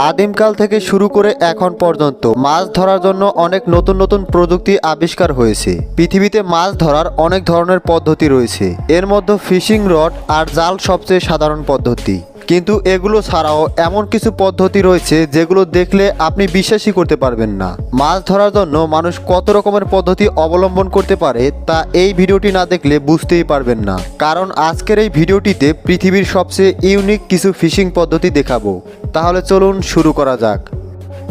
আদিমকাল থেকে শুরু করে এখন পর্যন্ত মাছ ধরার জন্য অনেক নতুন নতুন প্রযুক্তি আবিষ্কার হয়েছে। পৃথিবীতে মাছ ধরার অনেক ধরনের পদ্ধতি রয়েছে। এর মধ্যে ফিশিং রড আর জাল সবচেয়ে সাধারণ পদ্ধতি। কিন্তু এগুলো ছাড়াও এমন কিছু পদ্ধতি রয়েছে যেগুলো দেখলে আপনি বিশ্বাসই করতে পারবেন না। মাছ ধরার জন্য মানুষ কত রকমের পদ্ধতি অবলম্বন করতে পারে তা এই ভিডিওটি না দেখলে বুঝতেই পারবেন না। কারণ আজকের এই ভিডিওটিতে পৃথিবীর সবচেয়ে ইউনিক কিছু ফিশিং পদ্ধতি দেখাবো। তাহলে চলুন শুরু করা যাক।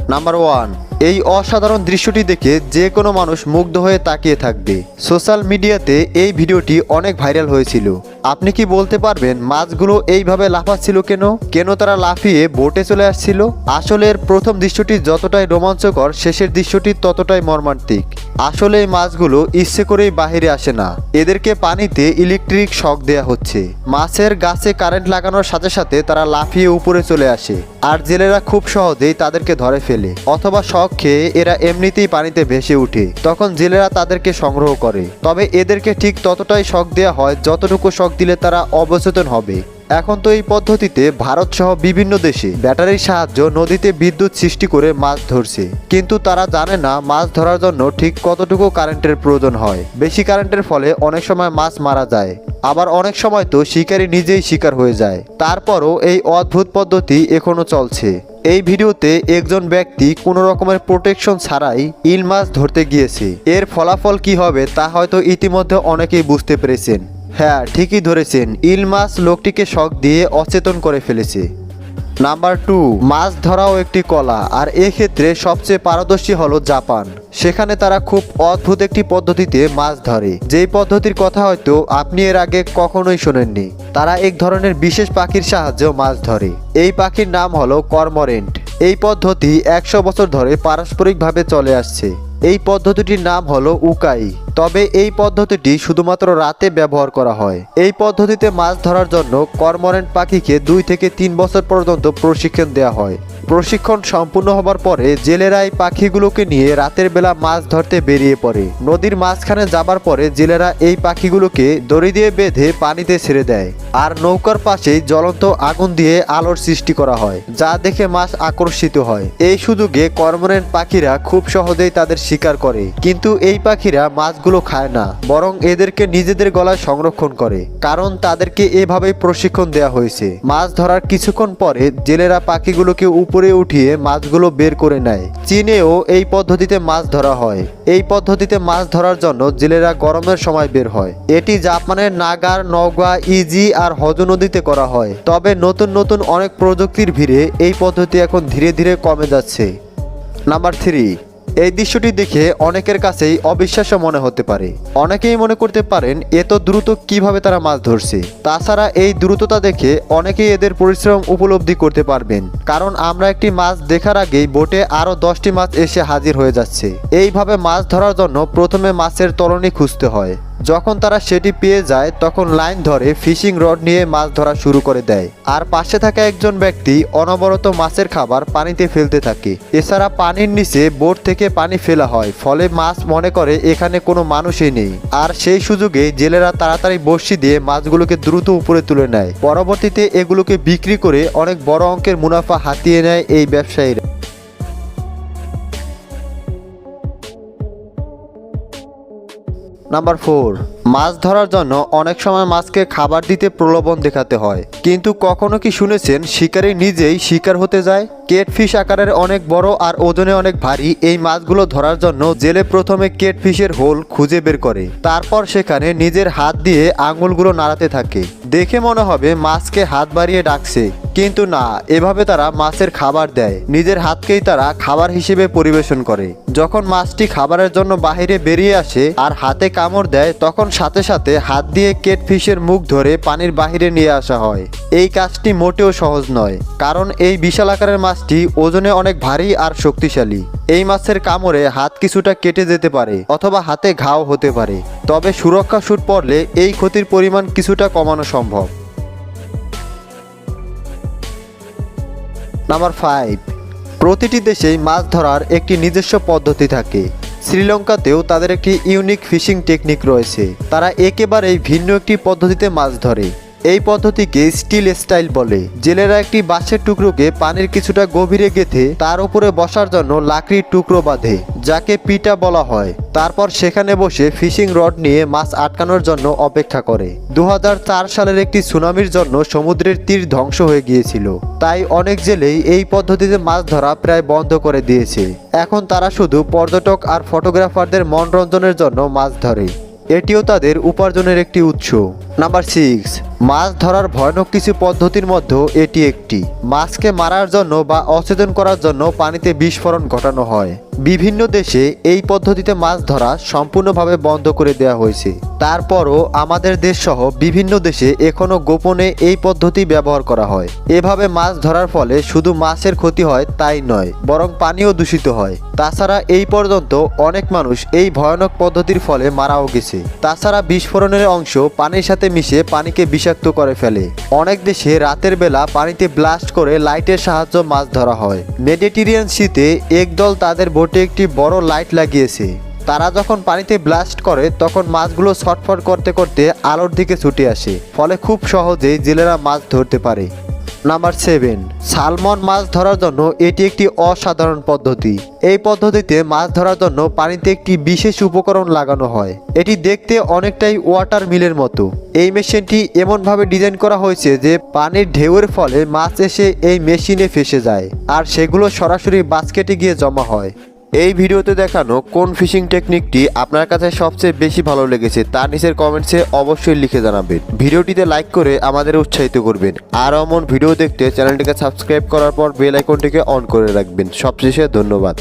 নাম্বার ওয়ান এই অসাধারণ দৃশ্যটি দেখে যে কোনো মানুষ মুগ্ধ হয়ে তাকিয়ে থাকবে। সোশ্যাল মিডিয়াতে এই ভিডিওটি অনেক ভাইরাল হয়েছিল। আপনি কি বলতে পারবেন মাছগুলো এইভাবে লাফাচ্ছিল কেন? কেন তারা লাফিয়ে বোটে চলে আসছিল? আসলের প্রথম দৃশ্যটি যতটাই রোমাঞ্চকর, শেষের দৃশ্যটি ততটাই মর্মান্তিক। আসলে এই মাছগুলো ইচ্ছে করেই বাহিরে আসে না। এদেরকে পানিতে ইলেকট্রিক শক দেয়া হচ্ছে। মাছের গাছে কারেন্ট লাগানোর সাথে সাথে তারা লাফিয়ে উপরে চলে আসে। আর জেলেরা খুব সহজেই তাদেরকে ধরে ফেলে। অথবা শখ খেয়ে এরা এমনিতেই পানিতে ভেসে উঠে। তখন জেলেরা তাদেরকে সংগ্রহ করে। তবে এদেরকে ঠিক ততটাই শখ দেওয়া হয় যতটুকু শখ দিলে তারা অবচেতন হবে। এখন তো এই পদ্ধতিতে ভারত সহ বিভিন্ন দেশে ব্যাটারির সাহায্য নদীতে বিদ্যুৎ সৃষ্টি করে মাছ ধরছে। কিন্তু তারা জানে না মাছ ধরার জন্য ঠিক কতটুকু কারেন্টের প্রয়োজন হয়। বেশি কারেন্টের ফলে অনেক সময় মাছ মারা যায়। আবার অনেক সময় তো শিকারী নিজেই শিকার হয়ে যায়। তারপরও এই অদ্ভুত পদ্ধতি এখনও চলছে। এই ভিডিওতে একজন ব্যক্তি কোনো রকমের প্রোটেকশন ছাড়াই ইল মাছ ধরতে গিয়েছে। এর ফলাফল কি হবে তা হয়তো ইতিমধ্যে অনেকেই বুঝতে পেরেছেন। হ্যাঁ ঠিকই ধরেছেন। ইল মাছ লোকটিকে শখ দিয়ে অচেতন করে ফেলেছে। নাম্বার টু, মাছ ধরাও একটি কলা, আর এক্ষেত্রে সবচেয়ে পারদর্শী হলো জাপান। সেখানে তারা খুব অদ্ভুত একটি পদ্ধতিতে মাছ ধরে। যেই পদ্ধতির কথা হয়তো আপনি এর আগে কখনোই শোনেননি। তারা এক ধরনের বিশেষ পাখির সাহায্যে মাছ ধরে। এই পাখির নাম হলো কর্মরেন্ট। এই পদ্ধতি একশো বছর ধরে পারস্পরিকভাবে চলে আসছে। এই পদ্ধতিটির নাম হলো উকাই। তবে এই পদ্ধতিটি শুধুমাত্র রাতে ব্যবহার করা হয়। এই পদ্ধতিতে মাছ ধরার জন্য কর্মরেন্ট পাখিকে দুই থেকে তিন বছর পর্যন্ত প্রশিক্ষণ দেওয়া হয়। প্রশিক্ষণ সম্পূর্ণ হবার পরে জেলেরা এই পাখিগুলোকে নিয়ে রাতের বেলা মাছ ধরতে বেরিয়ে পড়ে। নদীর মাঝখানে যাবার পরে জেলেরা এই পাখিগুলোকে দড়ি দিয়ে বেঁধে পানিতে ছেড়ে দেয়। আর নৌকার পাশেই জ্বলন্ত আগুন দিয়ে আলোর সৃষ্টি করা হয়, যা দেখে মাছ আকর্ষিত হয়। এই সুযোগে কর্মরেন্ট পাখিরা খুব সহজেই তাদের শিকার করে, কিন্তু এই পাখিরা মাছগুলো খায় না, বরং এদেরকে নিজেদের গলায় সংরক্ষণ করে, কারণ তাদেরকে এভাবেই প্রশিক্ষণ দেওয়া হয়েছে। মাছ ধরার কিছুক্ষণ পরে জেলেরা পাখিগুলোকে উপরে উঠিয়ে মাছগুলো বের করে নেয়। চীনেও এই পদ্ধতিতে মাছ ধরা হয়। এই পদ্ধতিতে মাছ ধরার জন্য জেলেরা গরমের সময় বের হয়। এটি জাপানের নাগার, নওগাঁ, ইজি আর হজ নদীতে করা হয়। তবে নতুন নতুন অনেক প্রযুক্তির ভিড়ে এই পদ্ধতি এখন ধীরে ধীরে কমে যাচ্ছে। নাম্বার থ্রি এই দৃশ্যটি দেখে অনেকের কাছেই অবিশ্বাস্য মনে হতে পারে। অনেকেই মনে করতে পারেন এত দ্রুত কীভাবে তারা মাছ ধরছে। তাছাড়া এই দ্রুততা দেখে অনেকেই এদের পরিশ্রম উপলব্ধি করতে পারবেন। কারণ আমরা একটি মাছ দেখার আগেই বোটে আরও দশটি মাছ এসে হাজির হয়ে যাচ্ছে। এইভাবে মাছ ধরার জন্য প্রথমে মাছের তলনি খুঁজতে হয়। যখন তারা সেটি পেয়ে যায়, তখন লাইন ধরে ফিশিং রড নিয়ে মাছ ধরা শুরু করে দেয়। আর পাশে থাকা একজন ব্যক্তি অনবরত মাছের খাবার পানিতে ফেলতে থাকে। এছাড়া পানির নিচে বোট থেকে পানি ফেলা হয়, ফলে মাছ মনে করে এখানে কোনো মানুষই নেই। আর সেই সুযোগে জেলেরা তাড়াতাড়ি বড়শি দিয়ে মাছগুলোকে দ্রুত উপরে তুলে নেয়। পরবর্তীতে এগুলোকে বিক্রি করে অনেক বড় অঙ্কের মুনাফা হাতিয়ে নেয় এই ব্যবসায়ীরা। নাম্বার ফোর মাছ ধরার জন্য অনেক সময় মাছকে খাবার দিতে প্রলোভন দেখাতে হয়। কিন্তু কখনো কি শুনেছেন, শিকারী নিজেই শিকার হতে যায়? কেটফিশ আকারের অনেক বড় আর ওজনে অনেক ভারী এই মাছগুলো ধরার জন্য জেলে প্রথমে কেটফিশের হোল খুঁজে বের করে। তারপর সেখানে নিজের হাত দিয়ে আঙুলগুলো নাড়াতে থাকে। দেখে মনে হবে মাছকে হাত বাড়িয়ে ডাকছে। কিন্তু না, এভাবে তারা মাছের খাবার দেয়। নিজের হাতকেই তারা খাবার হিসেবে পরিবেশন করে। যখন মাছটি খাবারের জন্য বাহিরে বেরিয়ে আসে আর হাতে কামড় দেয়, তখন সাথে সাথে হাত দিয়ে কেটফিশের মুখ ধরে পানির বাহিরে নিয়ে আসা হয়। এই কাজটি মোটেও সহজ নয়, কারণ এই বিশাল আকারের মাছটি ওজনে অনেক ভারী আর শক্তিশালী। এই মাছের কামড়ে হাত কিছুটা কেটে যেতে পারে অথবা হাতে ঘাও হতে পারে, তবে সুরক্ষা স্যুট পড়লে এই ক্ষতির পরিমাণ কিছুটা কমানো সম্ভব। নাম্বার ফাইভ, প্রতিটি দেশেই মাছ ধরার একটি নিজস্ব পদ্ধতি থাকে। শ্রীলঙ্কাতেও তাদের একটি ইউনিক ফিশিং টেকনিক রয়েছে। তারা একেবারেই ভিন্ন একটি পদ্ধতিতে মাছ ধরে। এই পদ্ধতিকে স্টিল স্টাইল বলে। জেলেরা একটি বাঁশের টুকরোকে পানির কিছুটা গভীরে গেথে তার উপরে বসার জন্য লাকড়ির টুকরো বাঁধে, যাকে পিটা বলা হয়। তারপর সেখানে বসে ফিশিং রড নিয়ে মাছ আটকানোর জন্য অপেক্ষা করে। দু হাজার চার সালের একটি সুনামির জন্য সমুদ্রের তীর ধ্বংস হয়ে গিয়েছিল। তাই অনেক জেলেই এই পদ্ধতিতে মাছ ধরা প্রায় বন্ধ করে দিয়েছে। এখন তারা শুধু পর্যটক আর ফটোগ্রাফারদের মনোরঞ্জনের জন্য মাছ ধরে। এটিও তাদের উপার্জনের একটি উৎস। নাম্বার সিক্স মাছ ধরার ভয়ানক কিছু পদ্ধতির মধ্যে এটি একটি। মাছকে মারার জন্য বা অচেতন করার জন্য পানিতে বিস্ফোরণ ঘটানো হয়। বিভিন্ন দেশে এই পদ্ধতিতে মাছ ধরা সম্পূর্ণভাবে বন্ধ করে দেওয়া হয়েছে। তারপরও আমাদের দেশ সহ বিভিন্ন দেশে এখনও গোপনে এই পদ্ধতি ব্যবহার করা হয়। এভাবে মাছ ধরার ফলে শুধু মাছের ক্ষতি হয় তাই নয়, বরং পানিও দূষিত হয়। তাছাড়া এই পর্যন্ত অনেক মানুষ এই ভয়ানক পদ্ধতির ফলে মারাও গেছে। তাছাড়া বিস্ফোরণের অংশ পানির সাথে মিশে পানিকে বিষাক্ত করে ফেলে। অনেক দেশে রাতের বেলা পানিতে ব্লাস্ট করে লাইটের সাহায্য মাছ ধরা হয়। মেডিটেরিয়ান শীতে একদল তাদের বোটে একটি বড় লাইট লাগিয়েছে। তারা যখন পানিতে ব্লাস্ট করে, তখন মাছগুলো ছটফট করতে করতে আলোর দিকে ছুটে আসে। ফলে খুব সহজেই জেলেরা মাছ ধরতে পারে। নাম্বার সেভেন, সালমন মাছ ধরার জন্য এটি একটি অসাধারণ পদ্ধতি। এই পদ্ধতিতে মাছ ধরার জন্য পানিতে একটি বিশেষ উপকরণ লাগানো হয়। এটি দেখতে অনেকটাই ওয়াটার মিলের মতো। এই মেশিনটি এমনভাবে ডিজাইন করা হয়েছে যে পানির ঢেউয়ের ফলে মাছ এসে এই মেশিনে ফেসে যায়, আর সেগুলো সরাসরি বাস্কেটে গিয়ে জমা হয়। এই ভিডিওতে দেখানো কোন ফিশিং টেকনিকটি আপনার কাছে সবচেয়ে বেশি ভালো লেগেছে তার নিচের কমেন্টসে অবশ্যই লিখে জানাবেন। ভিডিওটিতে লাইক করে আমাদের উৎসাহিত করবেন। আর অমন ভিডিও দেখতে চ্যানেলটিকে সাবস্ক্রাইব করার পর বেল আইকনটিকে অন করে রাখবেন। সবশেষে ধন্যবাদ।